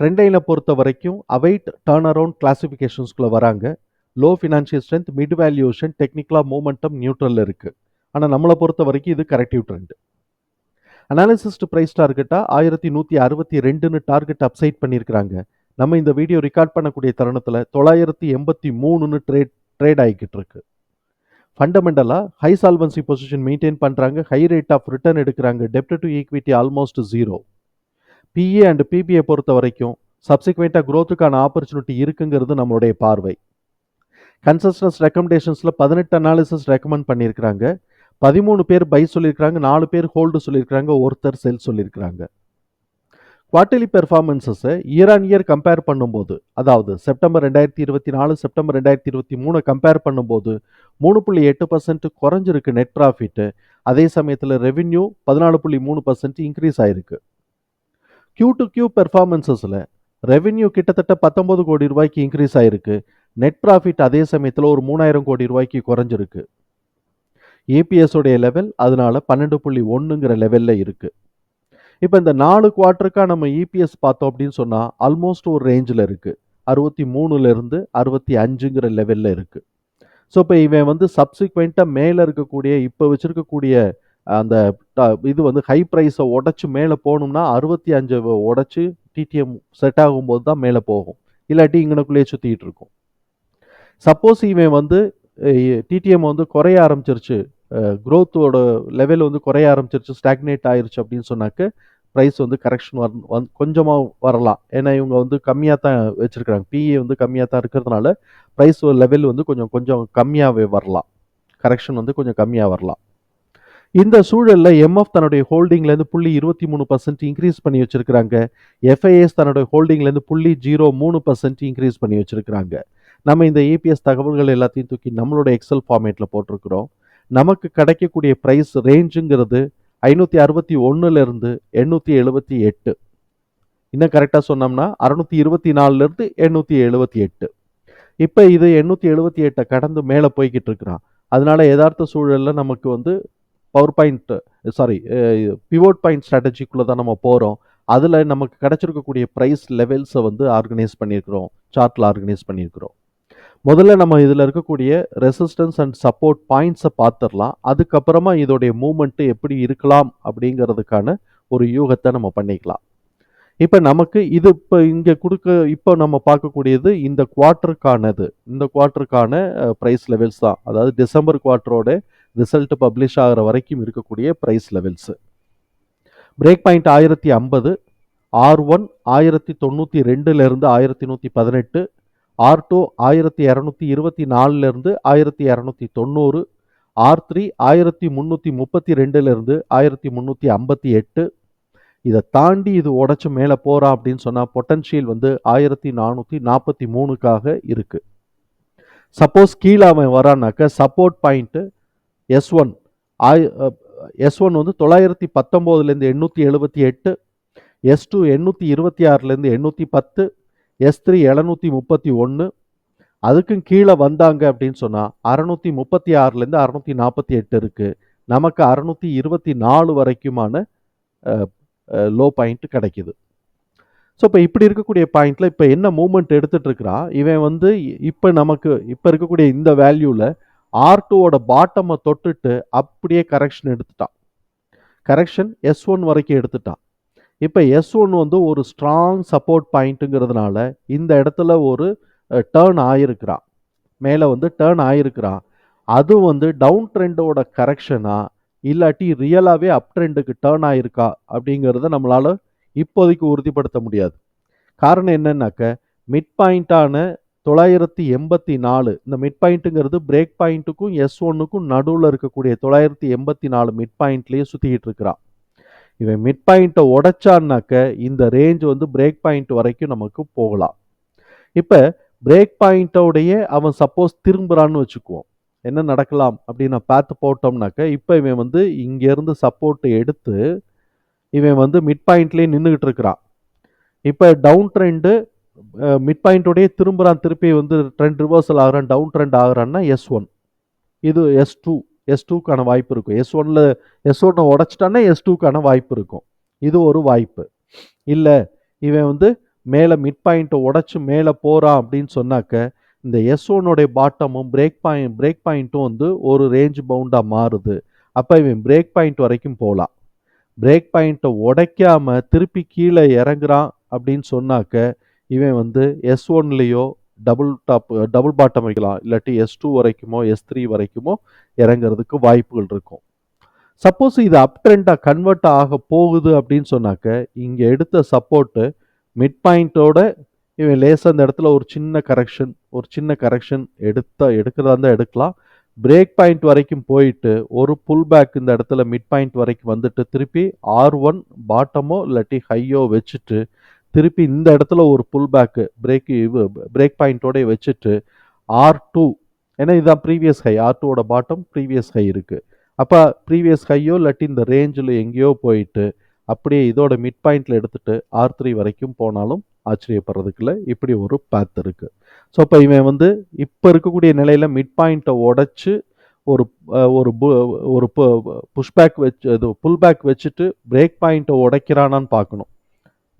Trend லைனை பொறுத்த வரைக்கும் அவைட் டேர்ன் அரவுண்ட் கிளாஸிஃபிகேஷன்ஸ்குள்ளே வராங்க. Low financial strength mid valuation டெக்னிக்கலாக மூமெண்டம் நியூட்ரலில் இருக்குது ஆனால் நம்மளை பொறுத்த வரைக்கும் இது கரெக்டிவ் ட்ரெண்ட் அனாலிசிஸ்ட் ப்ரைஸ் டார்கெட்டாக ஆயிரத்தி நூற்றி அறுபத்தி ரெண்டுன்னு டார்கெட் அப்சைட் பண்ணியிருக்கிறாங்க. நம்ம இந்த வீடியோ ரெக்கார்ட் பண்ணக்கூடிய தருணத்தில் தொள்ளாயிரத்தி எண்பத்தி மூணுன்னு ட்ரேட் ட்ரேட் ஆகிக்கிட்டு இருக்கு. ஃபண்டமெண்டலாக ஹை சால்வன்சி பொசிஷன் மெயின்டைன் பண்ணுறாங்க ஹை ரேட் ஆஃப் ரிட்டர்ன் எடுக்கிறாங்க. டெப்ட் to equity almost zero PA and PBA பொறுத்த வரைக்கும் சப்சிக்வெண்ட்டாக க்ரோத்துக்கான ஆப்பர்ச்சுனிட்டி இருக்குங்கிறது நம்மளுடைய பார்வை. கன்சஸ்டன்ஸ் ரெக்கமெண்டேஷன்ஸில் பதினெட்டு அனாலிசிஸ் ரெக்கமெண்ட் பண்ணியிருக்கிறாங்க. பதிமூணு பேர் பை சொல்லியிருக்கிறாங்க. நாலு பேர் ஹோல்டு சொல்லியிருக்கிறாங்க. ஒருத்தர் செல் சொல்லியிருக்கிறாங்க. குவார்டர்லி பெர்ஃபார்மன்ஸஸை இயர் ஆன் இயர் கம்பேர் பண்ணும்போது அதாவது செப்டம்பர் ரெண்டாயிரத்தி இருபத்தி நாலு செப்டம்பர் ரெண்டாயிரத்தி இருபத்தி மூணு கம்பேர் பண்ணும்போது மூணு புள்ளி எட்டு பர்சன்ட் குறைஞ்சிருக்கு நெட் ப்ராஃபிட்டு அதே சமயத்தில் ரெவின்யூ பதினாலு புள்ளி மூணு பர்சன்ட் இன்க்ரீஸ் ஆயிருக்கு. கியூ டு கியூ பெர்ஃபார்மன்ஸஸில் ரெவென்யூ கிட்டத்தட்ட பத்தொம்பது கோடி ரூபாய்க்கு இன்க்ரீஸ் ஆயிருக்கு. நெட் ப்ராஃபிட் அதே சமயத்தில் ஒரு மூணாயிரம் கோடி ரூபாய்க்கு குறைஞ்சிருக்கு. ஏபிஎஸோடைய லெவல் அதனால பன்னெண்டு புள்ளி ஒன்றுங்கிற லெவலில் இருக்குது இப்போ இந்த நாலு குவார்ட்டருக்காக நம்ம இபிஎஸ் பார்த்தோம் அப்படின்னு சொன்னால் ஆல்மோஸ்ட் ஒரு ரேஞ்சில் இருக்குது அறுபத்தி மூணுலேருந்து அறுபத்தி அஞ்சுங்கிற லெவலில் இருக்குது ஸோ இப்போ இவன் வந்து சப்சிக்வெண்ட்டாக மேலே இருக்கக்கூடிய இப்போ வச்சுருக்கக்கூடிய அந்த ட- இது வந்து ஹை ப்ரைஸை உடச்சி மேலே போகணும்னா அறுபத்தி அஞ்சை உடச்சி டிடிஎம் செட் ஆகும்போது தான் மேலே போகும். இல்லாட்டி இங்கனக்குள்ளேயே சுற்றிட்டு இருக்கும். சப்போஸ் இவன் வந்து டிடிஎம் வந்து குறைய ஆரம்பிச்சிருச்சு. க்ரோத்தோட லெவல் வந்து குறைய ஆரம்பிச்சிருச்சு ஸ்டாக்னேட் ஆயிருச்சு அப்படின்னு சொன்னாக்க ப்ரைஸ் வந்து கரெக்ஷன் வர வந் கொஞ்சமாக வரலாம். ஏன்னா இவங்க வந்து கம்மியாக தான் வச்சுருக்காங்க பிஏ வந்து கம்மியாக தான் இருக்கிறதுனால ப்ரைஸ் லெவல் வந்து கொஞ்சம் கொஞ்சம் கம்மியாகவே வரலாம். கரெக்ஷன் வந்து கொஞ்சம் கம்மியாக வரலாம். இந்த சூழலில் எம்எஃப் தன்னுடைய ஹோல்டிங்லேருந்து புள்ளி இருபத்தி மூணு பர்சன்ட் இன்க்ரீஸ் பண்ணி வச்சுருக்கிறாங்க. எஃப்ஐஎஸ் தன்னுடைய ஹோல்டிங்லேருந்து புள்ளி ஜீரோ மூணு பர்சன்ட் இன்க்ரீஸ் பண்ணி வச்சுருக்கிறாங்க. நம்ம இந்த ஏபிஎஸ் தகவல்கள் எல்லாத்தையும் தூக்கி நம்மளோட எக்ஸல் ஃபார்மேட்டில் போட்டிருக்கிறோம். நமக்கு கிடைக்கக்கூடிய ப்ரைஸ் ரேஞ்சுங்கிறது ஐநூற்றி அறுபத்தி ஒன்றுலேருந்து எண்ணூற்றி எழுபத்தி எட்டு. இன்னும் கரெக்டாக சொன்னோம்னா அறுநூற்றி இருபத்தி நாலுலேருந்து எண்ணூற்றி எழுபத்தி எட்டு. இப்போ இது எண்ணூற்றி எழுபத்தி எட்டை கடந்து மேலே போய்கிட்டு இருக்கிறான். அதனால யதார்த்த சூழலில் நமக்கு வந்து power point sorry pivot point ஸ்ட்ராட்டஜிக்குள்ளே தான் நம்ம போகிறோம் அதில் நமக்கு கிடைச்சிருக்கக்கூடிய ப்ரைஸ் லெவல்ஸை வந்து ஆர்கனைஸ் பண்ணியிருக்கிறோம். சார்ட்டில் ஆர்கனைஸ் பண்ணியிருக்கிறோம். முதல்ல நம்ம இதில் இருக்கக்கூடிய ரெசிஸ்டன்ஸ் அண்ட் சப்போர்ட் பாயிண்ட்ஸை பார்த்துடலாம் அதுக்கப்புறமா இதோடைய மூமெண்ட்டு எப்படி இருக்கலாம் அப்படிங்கிறதுக்கான ஒரு யூகத்தை நம்ம பண்ணிக்கலாம். இப்போ நமக்கு இது இப்போ இங்கே கொடுக்க இப்போ நம்ம பார்க்கக்கூடியது இந்த குவார்ட்டருக்கானது இந்த குவார்ட்டருக்கான ப்ரைஸ் லெவல்ஸ் தான். அதாவது டிசம்பர் குவார்ட்டரோட ரிசல்ட் பப்ளிஷ் ஆகிற வரைக்கும் இருக்கக்கூடிய ப்ரைஸ் லெவல்ஸு பிரேக் பாயிண்ட் ஆயிரத்தி ஐம்பது ஆர் ஒன் ஆயிரத்தி தொண்ணூற்றி ரெண்டுலேருந்து ஆயிரத்தி நூற்றி பதினெட்டு ஆர் டூ ஆயிரத்தி இரநூத்தி இருபத்தி நாலுலேருந்து ஆயிரத்தி இரநூத்தி தொண்ணூறு ஆர் த்ரீ ஆயிரத்தி முந்நூற்றி முப்பத்தி ரெண்டுலேருந்து ஆயிரத்தி முந்நூற்றி ஐம்பத்தி எட்டு. இதை தாண்டி இது உடச்சி மேலே போகிறான் அப்படின்னு சொன்னால் பொட்டன்ஷியல் வந்து ஆயிரத்தி நானூற்றி நாற்பத்தி மூணுக்காக இருக்குது சப்போஸ் கீழே அவன் வரான்னாக்க சப்போர்ட் பாயிண்ட்டு எஸ் ஒன் ஆய் எஸ் ஒன் வந்து தொள்ளாயிரத்தி பத்தொம்போதுலேருந்து எண்ணூற்றி எழுபத்தி எட்டு எஸ் டூ எண்ணூற்றி இருபத்தி ஆறுலேருந்து எண்ணூற்றி பத்து எஸ் த்ரீ எழுநூற்றி முப்பத்தி ஒன்று. அதுக்கும் கீழே வந்தாங்க அப்படின்னு சொன்னால் அறநூற்றி முப்பத்தி ஆறுலேருந்து அறநூற்றி நாற்பத்தி எட்டு இருக்குது நமக்கு அறநூற்றி இருபத்தி நாலு வரைக்குமான லோ பாயிண்ட் கிடைக்குது. ஸோ இப்போ இப்படி இருக்கக்கூடிய பாயிண்டில் இப்போ என்ன மூமெண்ட் எடுத்துட்டு இருக்கிறான் இவன் வந்து இப்போ நமக்கு இப்போ இருக்கக்கூடிய இந்த வேல்யூவில் ஆர் டூவோட பாட்டமை தொட்டுட்டு அப்படியே கரெக்ஷன் எடுத்துட்டான். கரெக்ஷன் எஸ் ஒன் வரைக்கும் எடுத்துட்டான். இப்போ எஸ் ஒன் வந்து ஒரு ஸ்ட்ராங் சப்போர்ட் பாயிண்ட்டுங்கிறதுனால இந்த இடத்துல ஒரு டேர்ன் ஆகிருக்கிறான் மேலே வந்து டேர்ன் ஆகிருக்கிறான் அது வந்து டவுன் ட்ரெண்டோட கரெக்ஷனா இல்லாட்டி ரியலாகவே அப் ட்ரெண்டுக்கு டேர்ன் ஆகிருக்கா அப்படிங்கிறத நம்மளால் இப்போதைக்கு உறுதிப்படுத்த முடியாது. காரணம் என்னன்னாக்க மிட் பாயிண்ட்டான தொள்ளாயிரத்தி எண்பத்தி நாலு. இந்த மிட் பாயிண்ட்டுங்கிறது பிரேக் பாயிண்ட்டுக்கும் எஸ் ஒன்னுக்கும் நடுவில் இருக்கக்கூடிய தொள்ளாயிரத்தி எண்பத்தி நாலு மிட் பாயிண்ட்லேயே சுற்றிக்கிட்டு இருக்கிறான். இவன் மிட் பாயிண்ட்டை உடைச்சான்னாக்க இந்த ரேஞ்ச் வந்து பிரேக் பாயிண்ட் வரைக்கும் நமக்கு போகலாம். இப்போ பிரேக் பாயிண்ட்டோடைய அவன் சப்போஸ் திரும்புகிறான்னு வச்சுக்குவோம். என்ன நடக்கலாம் அப்படின்னு பார்த்து போட்டோம்னாக்க இப்போ இவன் வந்து இங்கேருந்து சப்போர்ட்டை எடுத்து இவன் வந்து மிட் பாயிண்ட்லேயே நின்றுக்கிட்டு இருக்கிறான். இப்போ டவுன் ட்ரெண்டு மிட் பாயிண்ட்டோடையே திரும்புகிறான் திருப்பி வந்து ட்ரெண்ட் ரிவர்சல் ஆகிறான் டவுன் ட்ரெண்ட் ஆகிறான்னா எஸ் ஒன் இது எஸ் டூ எஸ் டூக்கான வாய்ப்பு இருக்கும். எஸ் ஒனில் எஸ் ஒன்னை உடச்சிட்டான்னா எஸ் டூக்கான வாய்ப்பு இருக்கும். இது ஒரு வாய்ப்பு. இல்லை இவன் வந்து மேலே மிட் பாயிண்ட்டை உடச்சி மேலே போகிறான் அப்படின்னு சொன்னாக்க இந்த எஸ் ஒன்னுடைய பாட்டமும் பிரேக் பாயிண்ட் பிரேக் பாயிண்ட்டும் வந்து ஒரு ரேஞ்ச் பவுண்டாக மாறுது. அப்போ இவன் பிரேக் பாயிண்ட் வரைக்கும் போகலாம் பிரேக் பாயிண்ட்டை உடைக்காமல் திருப்பி கீழே இறங்குறான் அப்படின்னு சொன்னாக்க இவன் வந்து எஸ் ஒன்லேயோ டபுள் டாப் டபுள் பாட்டம் வைக்கலாம். இல்லாட்டி எஸ் டூ வரைக்குமோ எஸ் த்ரீ வரைக்குமோ இறங்குறதுக்கு வாய்ப்புகள் இருக்கும். சப்போஸ் இது அப் ட்ரெண்டாக கன்வெர்ட் ஆக போகுது அப்படின்னு சொன்னாக்க இங்கே எடுத்த சப்போர்ட்டு மிட் பாயிண்ட்டோட இவன் லேசாக அந்த இடத்துல ஒரு சின்ன கரெக்ஷன் ஒரு சின்ன கரெக்ஷன் எடுத்தா எடுக்கிறதா இருந்தால் எடுக்கலாம். பிரேக் பாயிண்ட் வரைக்கும் போயிட்டு ஒரு புல் பேக் இந்த இடத்துல மிட் பாயிண்ட் வரைக்கும் வந்துட்டு திருப்பி ஆர் ஒன் பாட்டமோ இல்லாட்டி ஹையோ வச்சுட்டு திருப்பி இந்த இடத்துல ஒரு புல் பேக்கு பிரேக் பிரேக் பாயிண்ட்டோடய வச்சுட்டு ஆர் டூ ஏன்னா இதுதான் ப்ரீவியஸ் ஹை ஆர் டூவோட பாட்டம் ப்ரீவியஸ் ஹை இருக்குது அப்போ ப்ரீவியஸ் ஹையோ இல்லாட்டி இந்த ரேஞ்சில் எங்கேயோ போயிட்டு அப்படியே இதோட மிட் பாயிண்டில் எடுத்துகிட்டு ஆர் த்ரீ வரைக்கும் போனாலும் ஆச்சரியப்படுறதுக்குள்ள இப்படி ஒரு பேத் இருக்குது ஸோ இப்போ இவன் வந்து இப்போ இருக்கக்கூடிய நிலையில் மிட் பாயிண்ட்டை உடச்சி ஒரு ஒரு ஒரு புஷ்பேக் வச்சு இது புல் பேக் வச்சுட்டு பிரேக் பாயிண்ட்டை உடைக்கிறானான்னு பார்க்கணும்.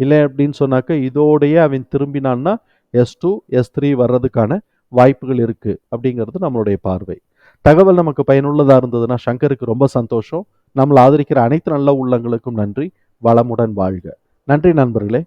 இல்லை அப்படின்னு சொன்னாக்க இதோடையே அவன் திரும்பினான்னா எஸ் டூ எஸ் த்ரீ வர்றதுக்கான வாய்ப்புகள் இருக்குது அப்படிங்கிறது நம்மளுடைய பார்வை. தகவல் நமக்கு பயனுள்ளதாக இருந்ததுன்னா சங்கருக்கு ரொம்ப சந்தோஷம். நம்மளை ஆதரிக்கிற அனைத்து நல்ல உள்ளங்களுக்கும் நன்றி. வளமுடன் வாழ்க. நன்றி நண்பர்களே.